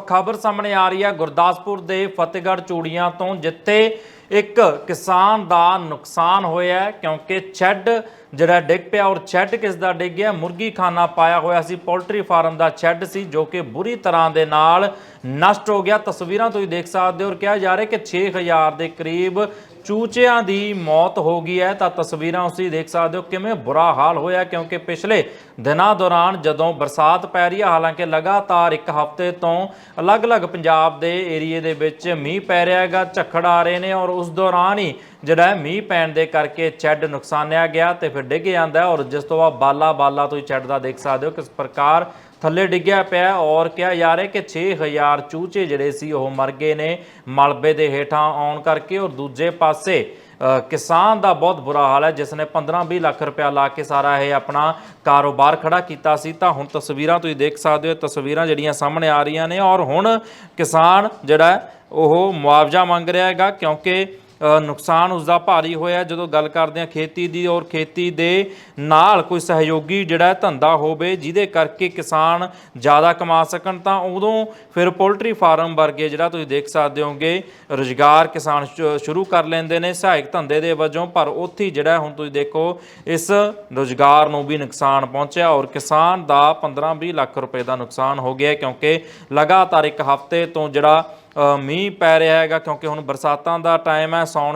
ਖਬਰ ਸਾਹਮਣੇ ਆ ਰਹੀ ਹੈ। ਗੁਰਦਾਸਪੁਰ ਦੇ ਫਤਿਹਗੜ੍ਹ ਚੂੜੀਆਂ ਤੋਂ ਜਿੱਥੇ ਇੱਕ ਕਿਸਾਨ ਦਾ ਨੁਕਸਾਨ ਹੋਇਆ ਕਿਉਂਕਿ ਛੱਡ ਜਿਹੜਾ ਡਿੱਗ ਪਿਆ ਔਰ ਛੱਡ ਕਿਸ ਦਾ ਡਿੱਗ ਗਿਆ, ਮੁਰਗੀ ਖਾਨਾ ਪਾਇਆ ਹੋਇਆ ਸੀ। ਪੋਲਟਰੀ ਫਾਰਮ ਦਾ ਛੱਡ ਸੀ, ਜੋ ਕਿ ਬੁਰੀ ਤਰ੍ਹਾਂ ਦੇ ਨਾਲ ਨਸ਼ਟ ਹੋ ਗਿਆ। ਤਸਵੀਰਾਂ ਤੁਸੀਂ ਦੇਖ ਸਕਦੇ ਹੋ ਔਰ ਕਿਹਾ ਜਾ ਰਿਹਾ ਕਿ 6000 ਦੇ ਕਰੀਬ ਚੂਚਿਆਂ ਦੀ ਮੌਤ ਹੋ ਗਈ ਹੈ। ਤਾਂ ਤਸਵੀਰਾਂ ਤੁਸੀਂ ਦੇਖ ਸਕਦੇ ਹੋ ਕਿਵੇਂ ਬੁਰਾ ਹਾਲ ਹੋਇਆ, ਕਿਉਂਕਿ ਪਿਛਲੇ ਦਿਨਾਂ ਦੌਰਾਨ ਜਦੋਂ ਬਰਸਾਤ ਪੈ ਰਹੀ ਹੈ, ਹਾਲਾਂਕਿ ਲਗਾਤਾਰ ਇੱਕ ਹਫ਼ਤੇ ਤੋਂ ਅਲੱਗ-ਅਲੱਗ ਪੰਜਾਬ ਦੇ ਏਰੀਏ ਦੇ ਵਿੱਚ ਮੀਂਹ ਪੈ ਰਿਹਾ ਹੈਗਾ, ਝੱਖੜ ਆ ਰਹੇ ਨੇ ਔਰ ਉਸ ਦੌਰਾਨ ਹੀ ਜਿਹੜਾ ਹੈ, ਮੀਂਹ ਪੈਣ ਦੇ ਕਰਕੇ ਚੈੱਡ ਨੁਕਸਾਨਿਆ ਗਿਆ ਤੇ ਫਿਰ ਡਿੱਗ ਜਾਂਦਾ ਔਰ ਜਿਸ ਤੋਂ ਬਾਅਦ ਬਾਲਾ ਬਾਲਾ ਤੁਸੀਂ ਚੈੱਡ ਦਾ ਦੇਖ ਸਕਦੇ ਹੋ ਕਿਸ ਪ੍ਰਕਾਰ ਥੱਲੇ ਡਿੱਗਿਆ ਪਿਆ ਔਰ ਕਿਹਾ ਜਾ ਰਿਹਾ ਕਿ 6000 ਚੂਚੇ ਜਿਹੜੇ ਸੀ ਉਹ ਮਰ ਗਏ ਨੇ ਮਲਬੇ ਦੇ ਹੇਠਾਂ ਆਉਣ ਕਰਕੇ ਔਰ ਦੂਜੇ ਪਾਸੇ ਕਿਸਾਨ ਦਾ ਬਹੁਤ ਬੁਰਾ ਹਾਲ ਹੈ, ਜਿਸ ਨੇ 15-20 ਲੱਖ ਰੁਪਇਆ ਲਾ ਕੇ ਸਾਰਾ ਇਹ ਆਪਣਾ ਕਾਰੋਬਾਰ ਖੜਾ ਕੀਤਾ ਸੀ। ਤਾਂ ਹੁਣ ਤਸਵੀਰਾਂ ਤੁਸੀਂ ਦੇਖ ਸਕਦੇ ਹੋ ਤਸਵੀਰਾਂ ਜਿਹੜੀਆਂ ਸਾਹਮਣੇ ਆ ਰਹੀਆਂ ਨੇ ਔਰ ਹੁਣ ਕਿਸਾਨ ਜਿਹੜਾ ਉਹ ਮੁਆਵਜ਼ਾ ਮੰਗ ਰਿਹਾ ਹੈਗਾ ਕਿਉਂਕਿ ਅ, ਨੁਕਸਾਨ ਉਸਦਾ ਭਾਰੀ ਹੋਇਆ ਜਦੋਂ ਗੱਲ ਕਰਦੇ ਹਾਂ ਖੇਤੀ ਦੀ ਔਰ ਖੇਤੀ ਦੇ ਨਾਲ ਕੋਈ ਸਹਿਯੋਗੀ ਜਿਹੜਾ ਧੰਦਾ ਹੋਵੇ ਜਿਹਦੇ ਕਰਕੇ ਕਿਸਾਨ ਜ਼ਿਆਦਾ ਕਮਾ ਸਕਣ ਤਾਂ ਉਦੋਂ ਫਿਰ ਪੋਲਟਰੀ ਫਾਰਮ ਵਰਗੇ ਜਿਹੜਾ ਤੁਸੀਂ ਦੇਖ ਸਕਦੇ ਹੋਗੇ ਰੁਜ਼ਗਾਰ ਕਿਸਾਨ ਸ਼ੁ- ਸ਼ੁਰੂ ਕਰ ਲੈਂਦੇ ਨੇ ਸਹਾਇਕ ਧੰਦੇ ਦੇ ਵਜੋਂ ਪਰ ਉੱਥੇ ਜਿਹੜਾ ਹੁਣ ਤੁਸੀਂ ਦੇਖੋ ਇਸ ਰੁਜ਼ਗਾਰ ਨੂੰ ਵੀ ਨੁਕਸਾਨ ਪਹੁੰਚਿਆ ਔਰ ਕਿਸਾਨ ਦਾ 15-20 ਲੱਖ ਰੁਪਏ ਦਾ ਨੁਕਸਾਨ ਹੋ ਗਿਆ ਕਿਉਂਕਿ ਲਗਾਤਾਰ ਇੱਕ ਹਫ਼ਤੇ ਤੋਂ ਜਿਹੜਾ ਮੀਂਹ ਪੈ ਰਿਹਾ ਹੈਗਾ ਕਿਉਂਕਿ ਹੁਣ ਬਰਸਾਤਾਂ ਦਾ ਟਾਈਮ ਹੈ ਸੌਣ